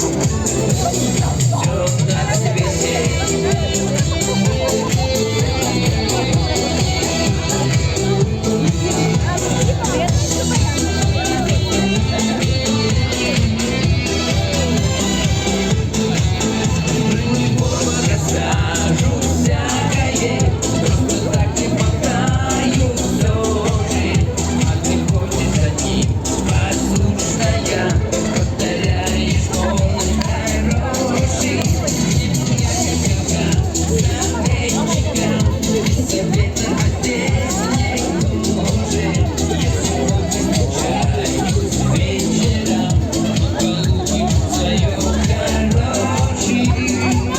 我在这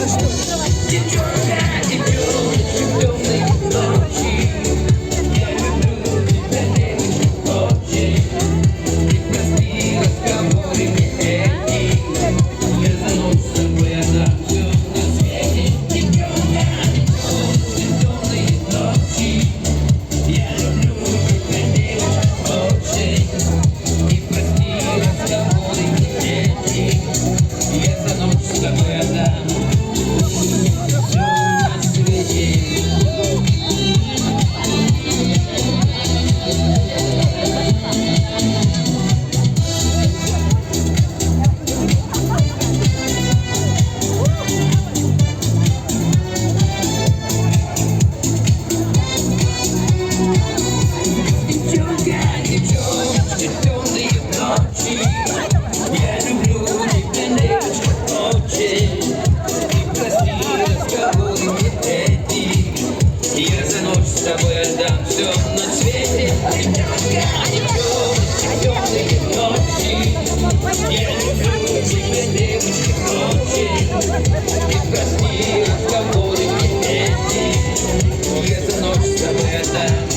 Get your тобой отдам все на свете. Темные ночи Я люблю тебя, девочки, ночи И прости разговоры эти Эту ночь с тобой отдам.